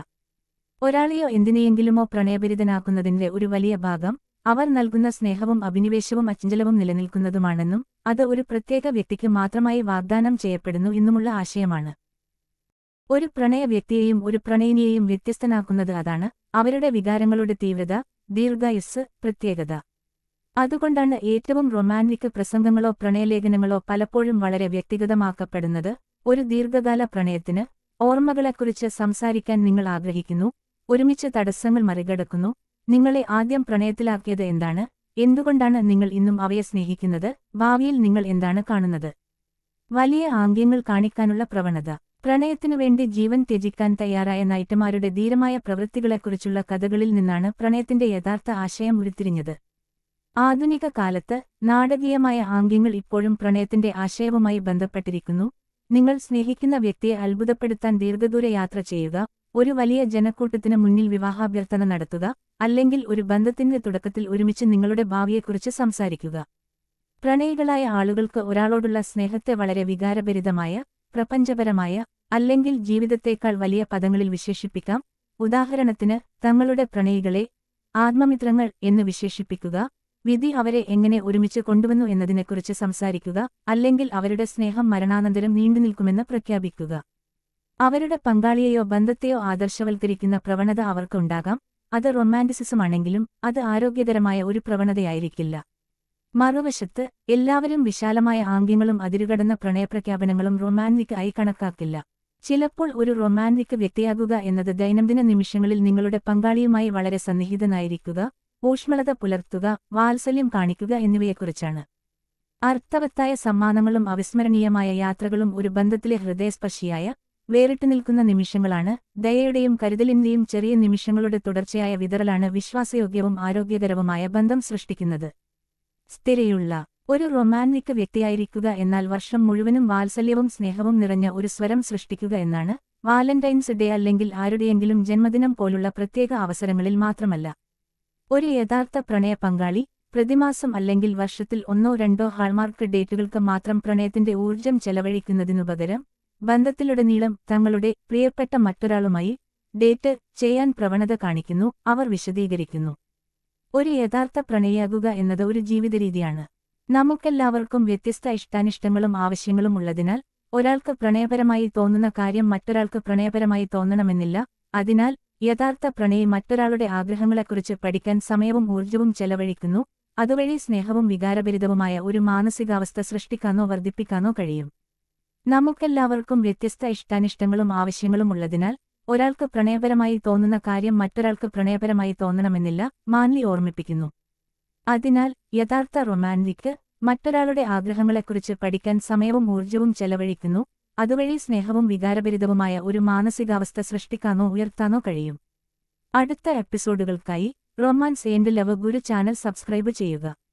ഒരാളെയോ എന്തിനെയെങ്കിലുമോ പ്രണയപരിതനാക്കുന്നതിന്റെ ഒരു വലിയ ഭാഗം അവർ നൽകുന്ന സ്നേഹവും അഭിനിവേശവും അച്ചഞ്ചലവും നിലനിൽക്കുന്നതുമാണെന്നും അത് ഒരു പ്രത്യേക വ്യക്തിക്ക് മാത്രമായി വാഗ്ദാനം ചെയ്യപ്പെടുന്നു എന്നുമുള്ള ആശയമാണ്. ഒരു പ്രണയ വ്യക്തിയെയും ഒരു പ്രണയിനിയെയും വ്യത്യസ്തനാക്കുന്നത് അതാണ് അവരുടെ വികാരങ്ങളുടെ തീവ്രത ദീർഘായുസ് പ്രത്യേകത. അതുകൊണ്ടാണ് ഏറ്റവും റൊമാന്റിക് പ്രസംഗങ്ങളോ പ്രണയലേഖനങ്ങളോ പലപ്പോഴും വളരെ വ്യക്തിഗതമാക്കപ്പെടുന്നത്. ഒരു ദീർഘകാല പ്രണയത്തിന് ഓർമ്മകളെക്കുറിച്ച് സംസാരിക്കാൻ നിങ്ങൾ ആഗ്രഹിക്കുന്നു. ഒരുമിച്ച് തടസ്സങ്ങൾ മറികടക്കുന്നു. നിങ്ങളെ ആദ്യം പ്രണയത്തിലാക്കിയത് എന്താണ്? എന്തുകൊണ്ടാണ് നിങ്ങൾ ഇന്നും അവയെ സ്നേഹിക്കുന്നത്? ഭാവിയിൽ നിങ്ങൾ എന്താണ് കാണുന്നത്? വലിയ ആംഗ്യങ്ങൾ കാണിക്കാനുള്ള പ്രവണത. പ്രണയത്തിനുവേണ്ടി ജീവൻ ത്യജിക്കാൻ തയ്യാറായ നൈറ്റമാരുടെ ധീരമായ പ്രവൃത്തികളെക്കുറിച്ചുള്ള കഥകളിൽ നിന്നാണ് പ്രണയത്തിന്റെ യഥാർത്ഥ ആശയം ഉരുത്തിരിഞ്ഞത്. ആധുനിക കാലത്ത് നാടകീയമായ ആംഗ്യങ്ങൾ ഇപ്പോഴും പ്രണയത്തിന്റെ ആശയവുമായി ബന്ധപ്പെട്ടിരിക്കുന്നു. നിങ്ങൾ സ്നേഹിക്കുന്ന വ്യക്തിയെ അത്ഭുതപ്പെടുത്താൻ ദീർഘദൂര യാത്ര ചെയ്യുക ഒരു വലിയ ജനക്കൂട്ടത്തിന് മുന്നിൽ വിവാഹാഭ്യർത്ഥന നടത്തുക അല്ലെങ്കിൽ ഒരു ബന്ധത്തിന്റെ തുടക്കത്തിൽ ഒരുമിച്ച് നിങ്ങളുടെ ഭാവിയെക്കുറിച്ച് സംസാരിക്കുക. പ്രണയികളായ ആളുകൾക്ക് ഒരാളോടുള്ള സ്നേഹത്തെ വളരെ വികാരഭരിതമായ പ്രപഞ്ചപരമായ അല്ലെങ്കിൽ ജീവിതത്തേക്കാൾ വലിയ പദങ്ങളിൽ വിശേഷിപ്പിക്കാം. ഉദാഹരണത്തിന് തങ്ങളുടെ പ്രണയികളെ ആത്മമിത്രങ്ങൾ എന്ന് വിശേഷിപ്പിക്കുക. വിധി അവരെ എങ്ങനെ ഒരുമിച്ച് കൊണ്ടുവന്നു എന്നതിനെക്കുറിച്ച് സംസാരിക്കുക അല്ലെങ്കിൽ അവരുടെ സ്നേഹം മരണാനന്തരം നീണ്ടുനിൽക്കുമെന്ന് പ്രഖ്യാപിക്കുക. അവരുടെ പങ്കാളിയെയോ ബന്ധത്തെയോ ആദർശവൽക്കരിക്കുന്ന പ്രവണത അവർക്കുണ്ടാകാം. അത് റൊമാന്റിസിസമാണെങ്കിലും അത് ആരോഗ്യകരമായ ഒരു പ്രവണതയായിരിക്കില്ല. മറുവശത്ത് എല്ലാവരും വിശാലമായ ആംഗ്യങ്ങളും അതിരുകടന്ന പ്രണയപ്രഖ്യാപനങ്ങളും റൊമാന്റിക് ആയി കണക്കാക്കില്ല. ചിലപ്പോൾ ഒരു റൊമാന്റിക് വ്യക്തിയാകുക എന്നത് ദൈനംദിന നിമിഷങ്ങളിൽ നിങ്ങളുടെ പങ്കാളിയുമായി വളരെ സന്നിഹിതനായിരിക്കുക ഊഷ്മളത പുലർത്തുക വാത്സല്യം കാണിക്കുക എന്നിവയെക്കുറിച്ചാണ്. അർത്ഥവത്തായ സമ്മാനങ്ങളും അവിസ്മരണീയമായ യാത്രകളും ഒരു ബന്ധത്തിലെ ഹൃദയസ്പർശിയായ വേറിട്ടു നിൽക്കുന്ന നിമിഷങ്ങളാണ്. ദയയുടെയും കരുതലിന്റെയും ചെറിയ നിമിഷങ്ങളുടെ തുടർച്ചയായ വിതറലാണ് വിശ്വാസയോഗ്യവും ആരോഗ്യകരവുമായ ബന്ധം സൃഷ്ടിക്കുന്നത്. സ്ഥിരയുള്ള ഒരു റൊമാന്റിക് വ്യക്തിയായിരിക്കുക എന്നാൽ വർഷം മുഴുവനും വാത്സല്യവും സ്നേഹവും നിറഞ്ഞ ഒരു സ്വരം സൃഷ്ടിക്കുക എന്നാണ്. വാലന്റൈൻസ് ഡേ അല്ലെങ്കിൽ ആരുടെയെങ്കിലും ജന്മദിനം പോലുള്ള പ്രത്യേക അവസരങ്ങളിൽ മാത്രമല്ല. ഒരു യഥാർത്ഥ പ്രണയ പങ്കാളി പ്രതിമാസം അല്ലെങ്കിൽ വർഷത്തിൽ ഒന്നോ രണ്ടോ ഹാൾമാർക്ക് ഡേറ്റുകൾക്ക് മാത്രം പ്രണയത്തിന്റെ ഊർജം ചെലവഴിക്കുന്നതിനു പകരം ബന്ധത്തിലുടനീളം തങ്ങളുടെ പ്രിയപ്പെട്ട മറ്റൊരാളുമായി ഡേറ്റ് ചെയ്യാൻ പ്രവണത കാണിക്കുന്നു അവർ വിശദീകരിക്കുന്നു. ഒരു യഥാർത്ഥ പ്രണയിയാകുക എന്നത് ഒരു ജീവിത രീതിയാണ് നമുക്കെല്ലാവർക്കും വ്യത്യസ്ത ഇഷ്ടാനിഷ്ടങ്ങളും ആവശ്യങ്ങളും ഉള്ളതിനാൽ ഒരാൾക്ക് പ്രണയപരമായി തോന്നുന്ന കാര്യം മറ്റൊരാൾക്ക് പ്രണയപരമായി തോന്നണമെന്നില്ല അതിനാൽ യഥാർത്ഥ പ്രണയം മറ്റൊരാളുടെ ആഗ്രഹങ്ങളെക്കുറിച്ച് പഠിക്കാൻ സമയവും ഊർജവും ചെലവഴിക്കുന്നു അതുവഴി സ്നേഹവും വികാരഭരിതവുമായ ഒരു മാനസികാവസ്ഥ സൃഷ്ടിക്കാനോ വർദ്ധിപ്പിക്കാനോ കഴിയും. നമുക്കെല്ലാവർക്കും വ്യത്യസ്ത ഇഷ്ടാനിഷ്ടങ്ങളും ആവശ്യങ്ങളും ഉള്ളതിനാൽ ഒരാൾക്ക് പ്രണയപരമായി തോന്നുന്ന കാര്യം മറ്റൊരാൾക്ക് പ്രണയപരമായി തോന്നണമെന്നില്ല മാൻലി ഓർമ്മിപ്പിക്കുന്നു. അതിനാൽ യഥാർത്ഥ റൊമാന്റിക് മറ്റൊരാളുടെ ആഗ്രഹങ്ങളെക്കുറിച്ച് പഠിക്കാൻ സമയവും ഊർജവും ചെലവഴിക്കുന്നു അതുവഴി സ്നേഹവും വികാരഭരിതവുമായ ഒരു മാനസികാവസ്ഥ സൃഷ്ടിക്കാനോ ഉയർത്താനോ കഴിയും. അടുത്ത എപ്പിസോഡുകൾക്കായി romance and love guru channel subscribe ചെയ്യുക.